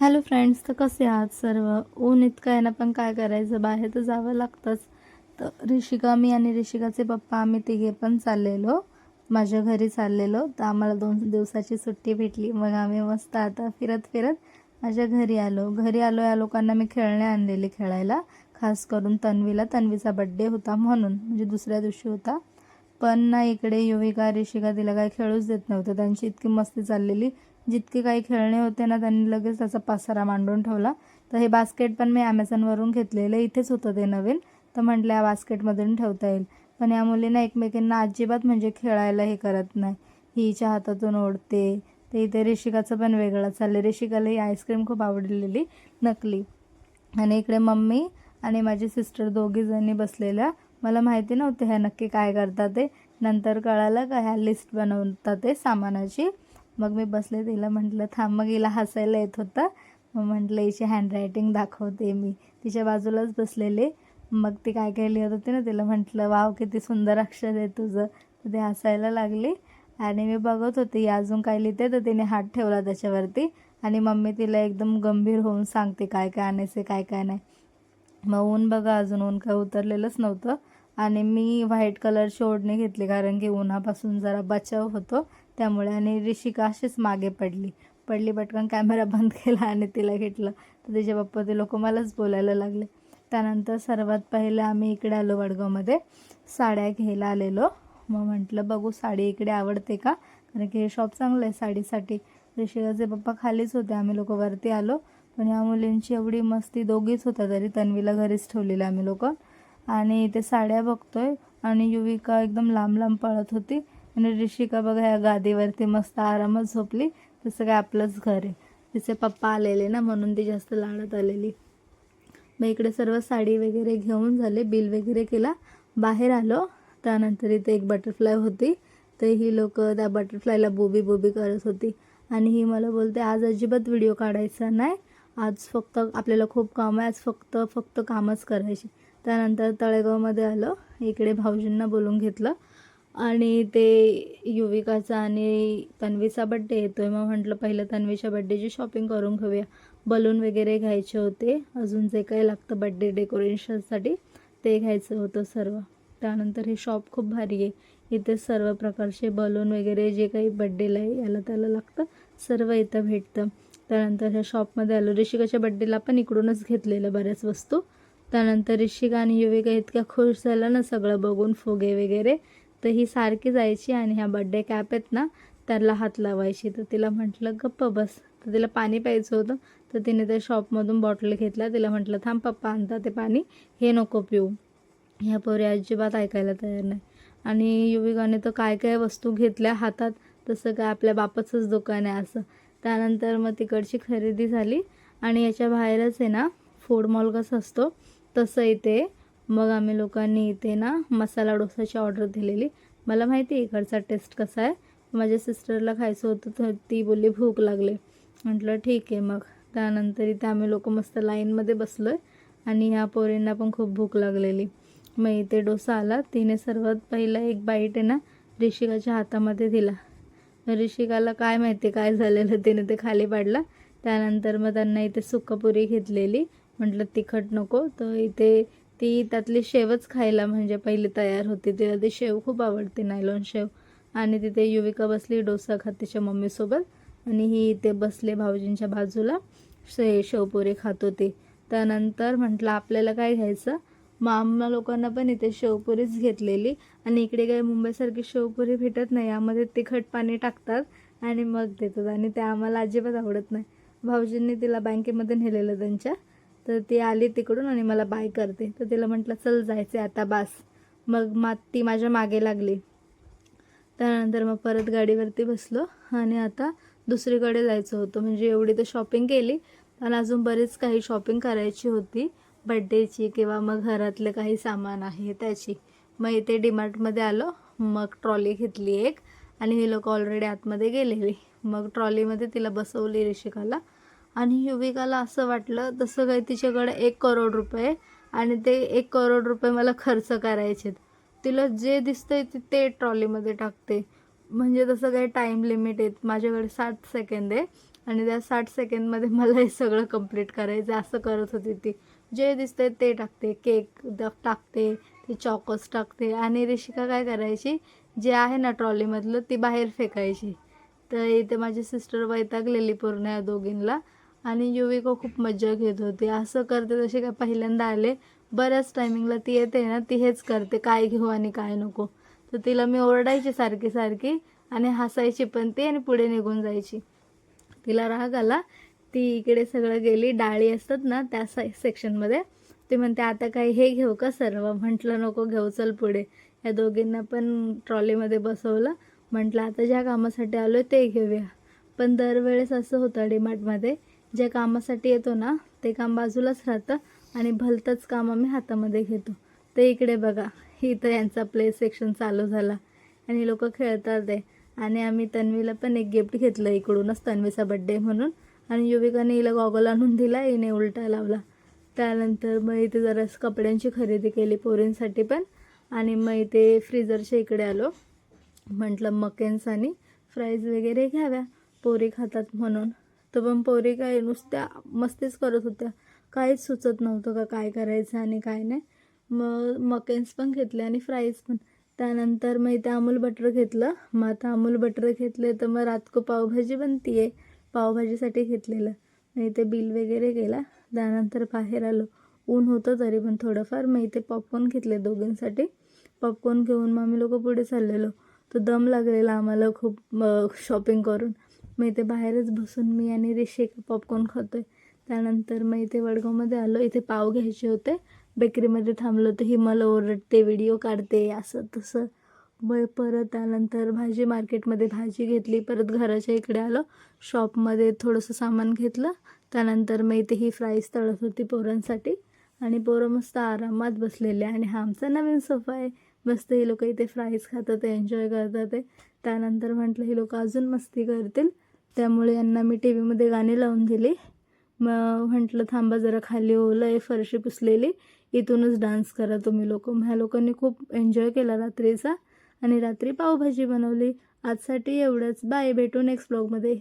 Hello friends तर कसे आहात सर्व? ऊन इतकं आहे ना पण काय करायचं? बाहेर तर जावं लागतंच. तर ऋषिका मी आणि ऋषिकाचे पप्पा आम्ही तिघे पण चाललेलो. माझ्या घरी चाललेलो. तर आम्हाला दोन दिवसाची सुट्टी भेटली. मग आम्ही मस्त आता फिरत फिरत माझ्या घरी आलो. घरी आलो या लोकांना मी खेळणे आणलेले खेळायला. खास करून तन्वीला. तन्वीचा बड्डे होता म्हणून म्हणजे दुसऱ्या दिवशी होता. पण ना इकडे युविका ऋषिका तिला काही खेळूच देत नव्हतं. त्यांची इतकी मस्ती चाललेली. जितके काही खेळणे होते ना त्यांनी लगेच त्याचा पसारा मांडून ठेवला. तर हे बास्केट पण मी ॲमेझॉनवरून घेतलेलं इथेच होतं ते नवीन. तर म्हटलं या बास्केटमधून ठेवता येईल. पण या मुलींना एकमेकींना अजिबात म्हणजे खेळायला हे करत नाही. ही हिच्या हातातून ओढते. ते इथे ऋषिकाचं पण वेगळं चाललं ऋषिकाला ही आईस्क्रीम खूप आवडलेली नकली. आणि इकडे मम्मी आणि माझी सिस्टर दोघी जणी बसलेल्या. मला माहिती नव्हते ह्या नक्की काय करतात ते. नंतर कळालं का ह्या लिस्ट बनवतात ते सामानाची. मग मी बसले तिला म्हटलं थांब मग हिला हसायला येत होतं. मग म्हटलं हिची हँडरायटिंग दाखवते मी. तिच्या बाजूलाच बसलेले. मग ती काय काय लिहित होती ना तिला म्हटलं वाव किती सुंदर अक्षर आहे तुझं. तर ते हसायला लागली. आणि मी बघत होते अजून काय लिहिते? तर तिने हात ठेवला त्याच्यावरती. आणि मम्मी तिला एकदम गंभीर होऊन सांगते काय काय आणायचं काय काय नाही. मग ऊन बघा अजून ऊन काय उतरलेलंच नव्हतं. आणि मी व्हाईट कलरची ओढणी घेतली कारण की उन्हापासून जरा बचाव होतो. त्यामुळे आणि ऋषिका अशीच मागे पडली. पडली पटकन कॅमेरा बंद केला आणि तिला घेतलं. तर तिचे पप्पा ते लोक मलाच बोलायला लागले. त्यानंतर सर्वात पहिले आम्ही इकडे आलो वडगावमध्ये. साड्या घ्यायला आलेलो. मग म्हटलं बघू साडी इकडे आवडते का? कारण की हे शॉप चांगलं आहे साडीसाठी. ऋषिकाचे पप्पा खालीच होते आम्ही लोक वरती आलो. पण या मुलींची एवढी मस्ती दोघीच होत्या तरी तन्वीला घरीच ठेवलेलं आम्ही लोक. आणि इथे साड्या बघतोय आणि युविका एकदम लांब लांब पळत होती. आणि ऋषिका बघा या गादीवरती मस्त आरामात झोपली. तसं काय आपलंच घर आहे. तिचे पप्पा आलेले ना म्हणून ती जास्त लाडत आलेली. मग इकडे सर्व साडी वगैरे घेऊन झाले बिल वगैरे केला. बाहेर आलो त्यानंतर इथे एक बटरफ्लाय होती. तर ही लोक त्या बटरफ्लायला बोबी बोबी करत होती. आणि ही मला बोलते आज अजिबात व्हिडिओ काढायचा नाही. आज फक्त आपल्याला खूप काम आहे. आज फक्त फक्त कामच करायची. त्यानंतर तळेगावमध्ये आलो. इकडे भाऊजींना बोलून घेतलं. आणि ते युविकाचा आणि तन्वीचा बड्डे येतोय. मग म्हटलं पहिलं तन्वीच्या बड्डेची शॉपिंग करून घेऊया. बलून वगैरे घ्यायचे होते. अजून जे काही लागतं बड्डे डेकोरेशनसाठी ते घ्यायचं होतं सर्व. त्यानंतर हे शॉप खूप भारी आहे. इथे सर्व प्रकारचे बलून वगैरे जे काही बड्डेला आहे याला त्याला लागतं. सर्व इथं भेटतं. त्यानंतर ह्या शॉपमध्ये आलो. ऋषिकाच्या बड्डेला पण इकडूनच घेतलेलं बऱ्याच वस्तू. त्यानंतर ऋषिका आणि युविका इतक्या खुश झाल्या ना सगळं बघून फुगे वगैरे. तर ही सारखी जायची आणि ह्या बड्डे कॅप आहेत ना त्याला हात लावायची. तर तिला म्हटलं गप्प बस. तर तिला पाणी प्यायचं होतं. तर तिने त्या शॉपमधून बॉटल घेतला तिला म्हटलं थांब पप्पा आणता ते पाणी. हे नको पिऊ. ह्या पोरी अजिबात ऐकायला तयार नाही. आणि युविकाने तर काय काय वस्तू घेतल्या हातात तसं काय आपल्या बापाचंच दुकान आहे असं. त्यानंतर मग तिकडची खरेदी झाली. आणि याच्या बाहेरच आहे ना फूड मॉल कसं असतो तसं इथे मग आम्ही लोकांनी इथे ना मसाला डोसाची ऑर्डर दिलेली. मला माहिती आहे इकडचा टेस्ट कसा आहे. माझ्या सिस्टरला खायचं होतं तर ती बोलली भूक लागली. म्हटलं ठीक आहे मग. त्यानंतर इथे आम्ही लोक मस्त लाईनमध्ये बसलो आहे आणि ह्या पोरींना पण खूप भूक लागलेली. मग इथे डोसा आला. तिने सर्वात पहिला एक बाईट आहे ना ऋषिकाच्या हातामध्ये दिला. ऋषिकाला काय माहिती काय झालेलं तिने ते खाली पाडला. त्यानंतर मग त्यांना इथे सुक्कापुरी घेतलेली. म्हटलं तिखट नको. तर इथे ती त्यातली शेवच खायला म्हणजे पहिली तयार होती. तिला ती शेव खूप आवडते नायलॉन शेव. आणि तिथे युविका बसली डोसा खात तिच्या मम्मीसोबत. आणि ही इथे बसले भाऊजींच्या बाजूला. शे शेवपुरी खात होती. त्यानंतर म्हटलं आपल्याला काय घ्यायचं? मग आम्हा लोकांना पण इथे शेवपुरीच घेतलेली. आणि इकडे काही मुंबईसारखी शेवपुरी भेटत नाही. यामध्ये तिखट पाणी टाकतात आणि मग देतात. आणि ते आम्हाला अजिबात आवडत नाही. भाऊजींनी तिला बँकेमध्ये नेलेलं त्यांच्या. तर ती आली तिकडून आणि मला बाय करते. तर तिला म्हटलं चल जायचं आता बास. मग मा ती माझ्या मागे लागली. त्यानंतर मग परत गाडीवरती बसलो आणि आता दुसरीकडे जायचं होतं. म्हणजे एवढी तर शॉपिंग केली पण अजून बरीच काही शॉपिंग करायची होती. बड्डेची किंवा मग घरातलं काही सामान आहे त्याची. मग इथे डीमार्टमध्ये आलो मग ट्रॉली घेतली एक आणि ही लोक ऑलरेडी आतमध्ये गेलेली. मग ट्रॉलीमध्ये तिला बसवली ऋषिकाला. आणि युविकाला असं वाटलं तसं काही तिच्याकडे एक करोड रुपये आणि ते एक करोड रुपये मला खर्च करायचेत तिला जे दिसतंय ती ते ट्रॉलीमध्ये टाकते. म्हणजे तसं काही टाईम लिमिट आहेत माझ्याकडे साठ सेकंद आहे आणि त्या साठ सेकंडमध्ये मला हे सगळं कंप्लीट करायचं आहे. असं करत होती ती. जे दिसतंय ते टाकते केक द टाकते ते चॉकोस टाकते आणि ऋषिका काय करायची जे आहे ना ट्रॉलीमधलं ती बाहेर फेकायची. तर इथे माझी सिस्टर वैतागलेली पूर्ण या दोघींना. आणि युविका खूप मज्जा घेत होती. असं करते तसे काय पहिल्यांदा आले. बऱ्याच टायमिंगला ती येते ना ती हेच करते. काय घेऊ आणि काय नको. तर तिला मी ओरडायची सारखी सारखी आणि हसायची पण ती आणि पुढे निघून जायची. तिला राग आला. ती इकडे सगळं गेली. डाळी असतात ना त्या साई सेक्शनमध्ये ती म्हणते आता काही हे घेऊ का सर्व? म्हटलं नको घेऊ चल पुढे. या दोघींना पण ट्रॉलीमध्ये बसवलं. म्हटलं आता ज्या कामासाठी आलो आहे ते घेऊया. पण दरवेळेस असं होतं डीमार्टमध्ये ज्या कामासाठी येतो ना ते काम बाजूलाच राहतं आणि भलतंच काम आम्ही हातामध्ये घेतो. ते इकडे बघा इथं यांचा प्ले सेक्शन चालू झाला. आणि लोक खेळतात आहे आणि आम्ही तन्वीला पण एक गिफ्ट घेतलं इकडूनच तन्वीचा बड्डे म्हणून. आणि युविकाने हिला गॉगल आणून दिला हिने उलटा लावला. त्यानंतर मग इथे जरा कपड्यांची खरेदी केली पोरींसाठी पण. आणि मग इथे फ्रीजरच्या इकडे आलो. म्हटलं मकेन्स आणि फ्राईज वगैरे घ्याव्या पोरी खातात म्हणून. तर पण पोरी काय नुसत्या मस्तीच करत होत्या. काहीच सुचत नव्हतं का काय करायचं आणि काय नाही. मग मकेन्स पण घेतले आणि फ्राईज पण. त्यानंतर मग इथे अमूल बटर घेतलं. मग आता अमूल बटर घेतले तर मग रातको पावभाजी बनती आहे पावभाजीसाठी घेतलेलं. मग इथे बिल वगैरे केला त्यानंतर बाहेर आलो. ऊन होतं तरी पण थोडंफार. मग इथे पॉपकॉर्न घेतले दोघींसाठी. पॉपकॉर्न घेऊन मग आम्ही लोक पुढे चाललेलो. तर दम लागलेला आम्हाला खूप शॉपिंग करून. मग इथे बाहेरच बसून मी आणि रेषेक पॉपकॉर्न खातो आहे त्यानंतर मग इथे वडगावमध्ये आलो. इथे पाव घ्यायचे होते. बेकरीमध्ये थांबलो होतो. ही मला ओरडते व्हिडिओ काढते असं तसं. मग परत त्यानंतर भाजी मार्केटमध्ये भाजी घेतली. परत घराच्या इकडे आलो. शॉपमध्ये थोडंसं सामान घेतलं. त्यानंतर मग इथे ही फ्राईज तळत होती पोरांसाठी. आणि पोरं मस्त आरामात बसलेले. आणि हा आमचा नवीन सोफा आहे. मस्त ही लोक इथे फ्राईज खातात एन्जॉय करतात आहे त्यानंतर म्हटलं ही लोक अजून मस्ती करतील. त्यामुळे यांना मी टी व्हीमध्ये गाणी लावून दिली. मग म्हटलं थांबा जरा खाली हो, ओलं आहे फरशी पुसलेली. इथूनच डान्स करा तुम्ही लोक. ह्या लोकांनी खूप एन्जॉय केला रात्रीचा आणि रात्री पावभाजी बनवली. आजसाठी एवढंच. बाय. भेटू नेक्स्ट ब्लॉगमध्ये.